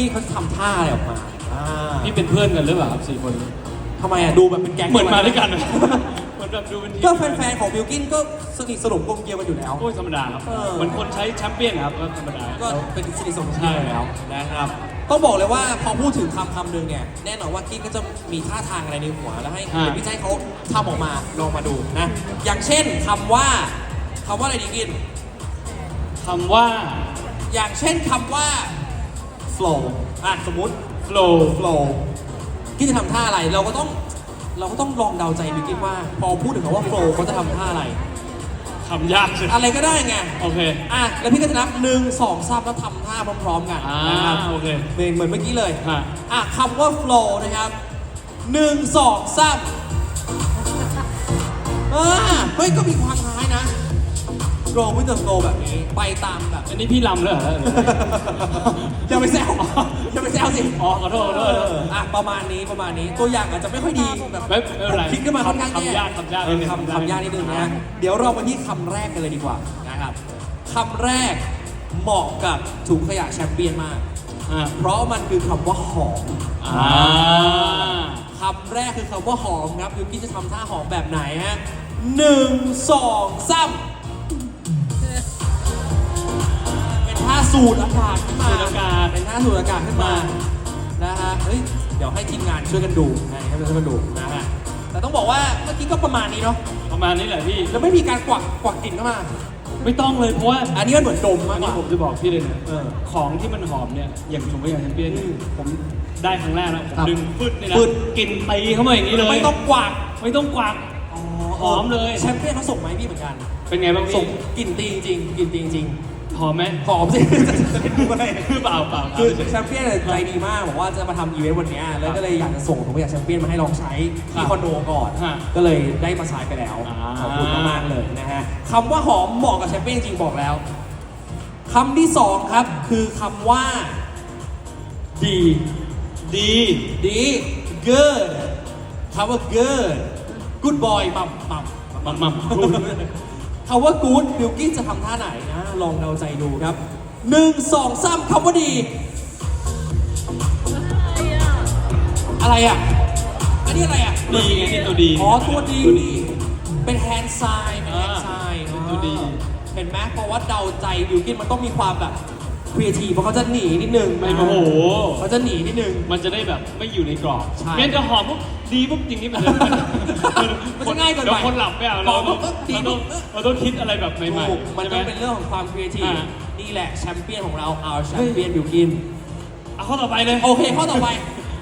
กี้เขาทำท่าอะไรออกมาอ่าพี่เป็นเพื่อนกันหรือเปล่าครับสี่คนทำไมอะดูแบบเป็นแก๊งเหมือนมาด้วยกันอะเหมือนแบบดูเป็นทีมก็แฟนๆของบิลกินก็สนิทสนมกลมเกลียวกันอยู่แล้ว โอ้ยธรรมดาครับเออ เหมือนคนใช้แชมเปี้ยนครับก็ธรรมดา ก็เป็นสนิทสนมใช่กันอยู่แล้วนะครับ ต้องบอกเลยว่าพอพูดถึงคำคำหนึ่งเนี่ย แน่นอนว่าคิดก็จะมีท่าทางอะไรในหัวแล้วให้เดี๋ยวพี่ใจเขาทำออกมาลองมาดูนะ อย่างเช่นคำว่าคำว่าอะไรดีกิน คำว่าอย่างเช่นคำว่า flow อะสมมติ flow flow ที่จะทำท่าอะไรเราก็ต้องเราก็ต้องลองเดาใจบิวกินว่า พอพูดถึงคำว่า flow เขาจะทำท่าอะไรคำยากใช่ไหมอะไรก็ได้ไง โอเค อะ แล้วพี่ก็จะนับหนึ่งสองสามแล้วทำท่าพร้อมๆกันอ่านะครับโอเค เหมือนเหมือนเมื่อกี้เลย ฮะ อะคำว่า flow นะครับหนึ่งสองสามอ่าเฮ้ยก็มีความคล้ายนะ flow with the flow แบบนี้ไปตามแบบ อันนี้พี่ลำเลยเหรอ อย่าไปแซวอย่าไปแซวสิอ๋อขอโทษขอโทษขอโทษ อะประมาณนี้ประมาณนี้ตัวอย่างอาจจะไม่ค่อยดีแบบไม่ไม่เป็นไรคิดขึ้นมาค่อนข้างคำยากคำยากเออนิดนึง คำคำยากนิดนึงนะเดี๋ยวเราไปที่คำแรกกันเลยดีกว่านะครับคำแรกเหมาะกับถุงขยะแชมเปี้ยนมาก อ่าเพราะมันคือคำว่าหอมอ่าคำแรกคือคำว่าหอมครับยูกี้จะทำท่าหอมแบบไหนฮะหนึ่งสองสาม สูดอากาศขึ้นมาสูดอากาศ เป็นท่าสูดอากาศขึ้นมานะฮะเฮ้ยเดี๋ยวให้ทีมงานช่วยกันดูนะให้ช่วยกันดูนะฮะแต่ต้องบอกว่าเมื่อกี้ก็ประมาณนี้เนาะประมาณนี้แหละพี่ แล้วไม่มีการกวักกวักกลิ่นเข้ามา ไม่ต้องเลยเพราะว่าอันนี้มันเหมือนดมมาอักนกนี้ว่าผมจะบอกพี่เลยนะเออของที่มันหอมเนี่ยอย่างถุงขยะแชมเปี้ยนอืมผมได้ครั้งแรกนะผมครับดึงฟึดเลยนะฟึดกลินตีเข้ามาอย่างนี้เลย ไม่ต้องกวักไม่ต้องกวักหอมเลยแชมเปี้ยนเขาส่งมาให้พี่เหมือนกัน เป็นไงบ้างส่พี่งกลิ่นตีจริงกลิ่นตีจริง หอมไหมหอมสิจะเป็นอะไรเปล่าเปล่าคือเฉยแชมเปี้ยนใจดีมากบอกว่าจะมาทำอีเวนต์วันเนี้ยแล้วก็เลยอยากจะส่งถุงขยะแชมเปี้ยนมาให้ลองใช้ที่คอนโดก่อนฮะก็เลยได้มาใช้ไปแล้วอ่าขอบคุณมากๆเลยนะฮะคำว่าหอมเหมาะกับแชมเปี้ยนจริงบอกแล้วคำที่สองครับคือคำว่า ดี ดี ดี good คำว่า good good boy มัมมัมมัมมัม คำว่า good บิลกิ้นจะทำท่าไหนนะลองเดาใจดูครับหนึ่งสองสามคำว่าดี อะไรอะ อันนี้อะไรอะดีไงนี่ตัวดีอ๋อตัวดี ตัวดี เป็นแฮนด์ไซน์เป็นแฮนด์ไซน์อ่าเป็นตัวดี เห็นไหมเพราะว่าเดาใจบิลกินมันต้องมีความแบบครีเอทีฟเพราะเขาจะหนีนิดนึงไม่โอ้โหเขาจะหนีนิดนึง มันจะได้แบบไม่อยู่ในกรอบใช่งั้นจะหอมปุ๊บ ดีปุ๊บจริงนี่มันจะมันจะง่ายเกินไปดี๋วคนหลับไม่เอาเราหอมปุ๊บเอ้ยดีเราต้องปุ๊บเราต้องคิดอะไรแบบใหม่ถูกๆมันใช่ไหต้องเป็นเรื่องของความครีเอทีฟอ่า นี่แหละแชมเปี้ยนของเราเอาแชมเปี้ยนบิลกิน เอาข้อต่อไปเลยโอเคข้อต่อไป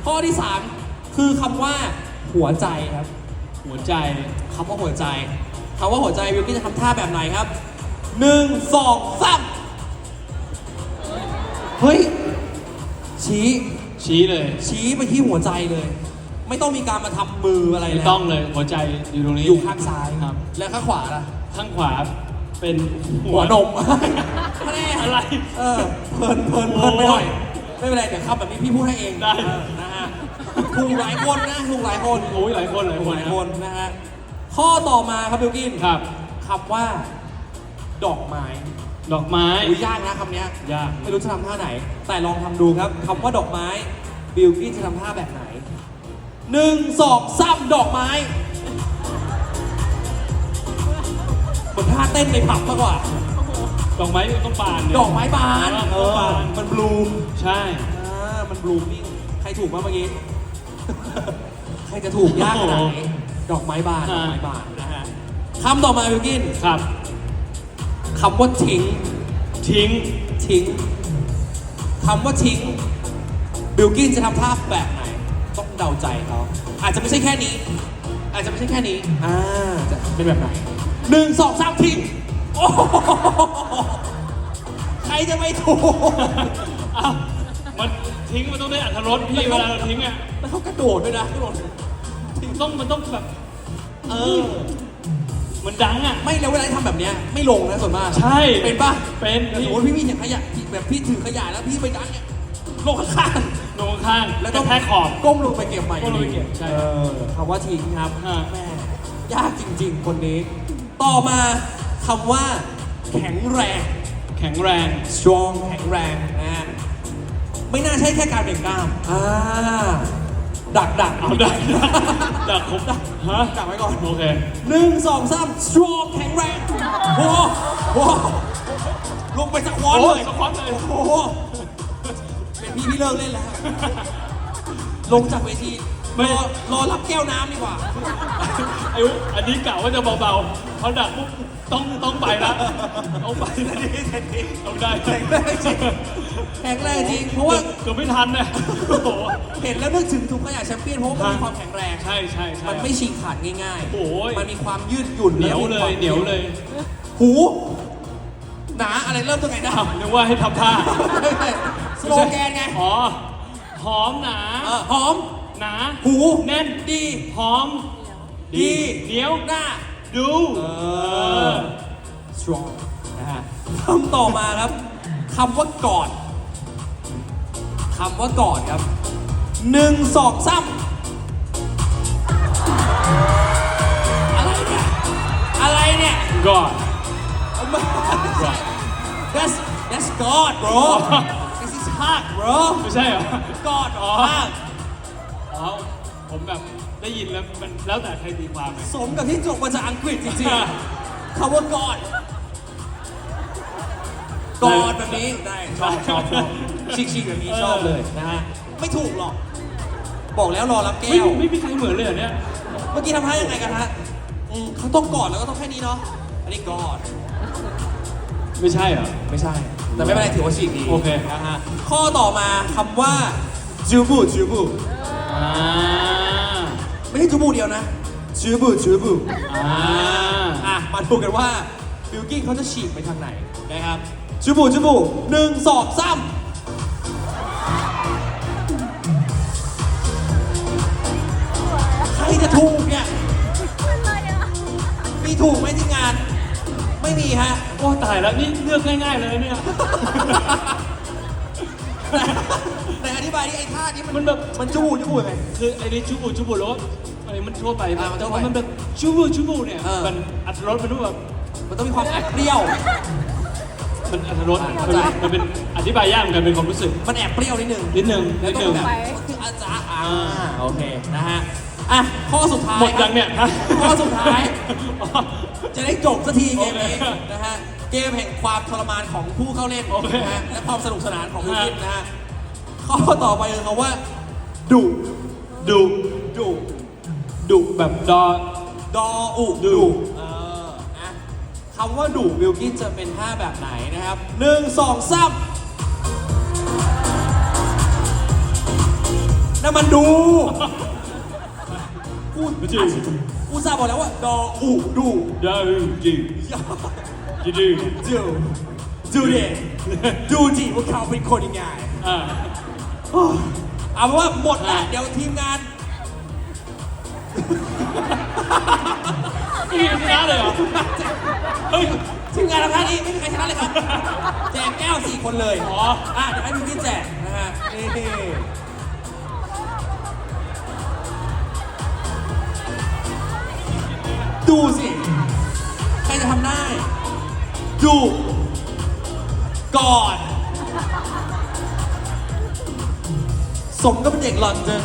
ข้อที่ 3 คือคำว่าหัวใจครับหัวใจ คำว่าหัวใจคำว่าหัวใจบิลกิ้นจะทำท่าแบบไหนครับหนึ่งสองสามเฮ้ย ชี้ชี้เลยชี้ไปที่หัวใจเลย ไม่ต้องมีการมาทำมืออะไรไม่แล้วต้องเลยหัวใจอยู่ตรงนี้อยู่ข้างซ้ายครับ แล้วข้างขวาล่ะ ข้างขวาเป็นหัวนม ไม่แน่อะไร เออเพลินเพลินเพลินไปหน่อยไม่เป็นไรเดี๋ยวครับแบบนี้พี่พูดให้เองได้ เออนะฮะถูกหลายคนนะถูกหลายคนโอ้ยหลายคนหลายถูคกนหลายคนนะฮะข้อต่อมาครับบิลกินครับ คำว่า ดอกไม้ดอกไม้อุ้ยยากนะคำเนี้ย ยาก ไม่รู้จะทำท่าไหน แต่ลองทำดูครับคำว่าดอกไม้บิลกินจะทำท่าแบบไหน หนึ่งสองสามดอกไม้เหมือนท่าเต้นในผับมากกว่า ดอกไม้มันต้องบานเนี่ยดอกไม้บานเออบานมันบลูมใช่อ่ามันบลูมมิ่งใครถูกบ้างเมื่อกี้ ใครจะถูกยากขนาดไหนดอกไม้บานดอกไม้บานนะฮะคำต่อมาบิลกินครับ คำว่าทิ้ง ทิ้ง ทิ้ง คำว่าทิ้ง บิลกินจะทำภาพแบบไหนต้อง เดาใจเขาอาจจะไม่ใช่แค่นี้ อาจจะไม่ใช่แค่นี้อ่าจะเป็นแบบไหนหนึ่งสองสามทิ้งโอ้โหใครจะไม่ถูกอ้าวมันทิ้งมันต้องได้อัตรสพี่เวลาเราทิ้งอะแล้วเขากระโดดด้วยนะกระโดดต้องมันต้องแบบเออมันดังอะไม่แล้วเวลาที่ทำแบบเนี้ยไม่ลงนะส่วนมากใช่เป็นปะเป็นแต่สมมติพี่มีถังขยะที่แบบพี่ถือขยะแล้วพี่ไปดันเนี่ยลงข้างๆ ลงข้างแล้วก็ก็แค่ขอบ ก้มลงไปเก็บใหม่ก้มลงไปเก็บใช่เออคำว่าทิ้งครับฮะแม่ยากจริง ๆ คนนี้ ต่อมาคำว่า แข็งแรง แข็งแรง strong แข็งแรงนะฮะไม่น่าใช่แค่การเบ่งกล้าม อ่าดักดักเอาได้ได้ดักผมฮะดักไว้ก่อน โอเค หนึ่งสองสาม strong แข็งแรง โอ้โหโอ้โหลงไปสควอตโอ้เลยสควอตเลย โอ้โหเป็น พี่พี่เลิกเล่นแล้ว ลงจากเวทีรอรอรับแก้วน้ำดีกว่า ไอ้อันนี้กะว่าจะเบาๆเขาดักปุ๊บต้องต้องไปละต้องไปละเอาได้แข็งแรงจริง แข็งแรงจริง เพราะว่าเกือบไม่ทันนะโอ้โห เห็นแล้วนึกถึงทุกขยะแชมเปี้ยนเพราะว่ามันมีความแข็งแรง ใช่ใช่ใช่ มันไม่ฉีกขาดง่ายโอ้ย มันมีความยืดหยุ่นเหนียวแะเลมีความยเหนียวเลยหู หนาอะไรเริ่มตรงไหนได้อ้าวนึกว่าให้ทำท่า สโลแกนไงอ๋อหอมหนา เออหอม หนาหูแน่นดีหอม ดีเหนียวหน้า ดู เออ strong นะฮะคำต่อมาครับคำว่ากอดคำว่ากอดครับหนึ่งสองสามอะไรเนี่ย อะไรเนี่ยก่อน That's that's God bro This is hard bro ไม่ใช่เหรอกอดอ๋อมากอ๋อ ผมแบบได้ยินแล้วมันแล้วแต่ใครตีความไง สมกับที่จบมาจากอังกฤษจริงๆคำว่ากอดกอดแบบนี้ได้ชอบชอบชอบชิคๆแบบนี้ชอบเลยนะฮะไม่ถูกหรอก บอกแล้วรอรับแก้ไม่ว ไม่มีใครเหมือนเลยเหรอเนี่ย เมื่อกี้ทำท่ายังไงกันฮะอืมเขาต้องกอดแล้วก็ต้องแค่นี้เนาะ อันนี้กอด ไม่ใช่เหรอ ไม่ใช่ แต่ไม่เป็นไรถือว่าฉีกดีโอเค นะฮะข้อต่อมาคำว่า จูบูจูบูอ่าไม่ใช่จูบูเดียวนะ จูบูจูบูอ่าอะ มาดูกันว่าบิลกิ้งเขาจะฉีกไปทางไหนนะครับจูบูจูบูหนึ่งสองสามใครจะถูกเนี่ย มีถูกไหมที่งาน ไม่มีฮะ โอ้ตายแล้วนี่เลือกง่ายๆเลยเนี่ย แต่อธิบายที่ไอ้ท่านี้มัมันนแบบ มันจูบูจูบูยังไง คือไอ้นี่ชูบูชูบูแล้วอะไรมันทั่วไปอ่ามันทั่วไปแต่มันแบบชูบูชูบูเนี่ย เออ มันอัตรรสมันดูแบบมันต้องมีความแอบเปรี้ยว มันอัตรรสเข้ามันใจมันเป็นอธิบายยากเหมือนกันเป็นความรู้สึกมันแอบเปรี้ยวนิดนึงนิดนึงแล้วนิดก็นึง แบบคืออาจารย์อ่าโอเคนะฮะ อะ ข้อสุดท้ายหมดยังเนี่ยฮะข้อสุดท้าย อ๋อ จะได้จบสักทีเกมนี้โอเคนะฮะ เกมแห่งความทรมานของผู้เข้าเล่นโอเคนะฮะและความสนุกสนานของผู้ฮะคิดนะฮะข้อต่อไปคือคำว่าดุดูดุดุแบบดอดออุดุดุเออนะคำว่าดุวิลกินจะเป็นท่าแบบไหนนะครับหนึ่งสองสามนั่นมันดูกูไม่จริง กูซาห์บอกแล้วว่าดออุดุดาจริงจริงดูดูดิดูดิว่าเขาเป็นคนยังไงอ่าเอาเป็นว่าหมดละอะเดี๋ยวทีมงานไม่มีชนะเลยเหรอเฮ้ยทีมงานทำท่านี้ไม่มีใครชนะเลยครับ แจกแก้วสี่คนเลย อ๋อ อะเดี๋ยวให้ดูที่แจกนะฮะนี่ ดูสิ ใครจะทำได้ ดูก่อน สมก็เป็นเด็กลอนจัง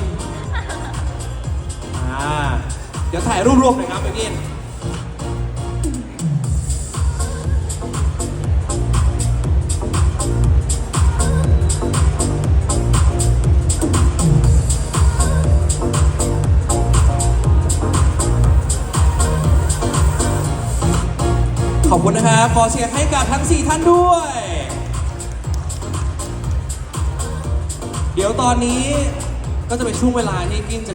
อ่า เดี๋ยวถ่ายรูปรวมหน่อยครับเบกิ อบคุณนะครับขอเสียงให้กับทั้ง 4 ท่านด้วย เดี๋ยวตอนนี้ก็จะเป็นช่วงเวลาที่กินจะ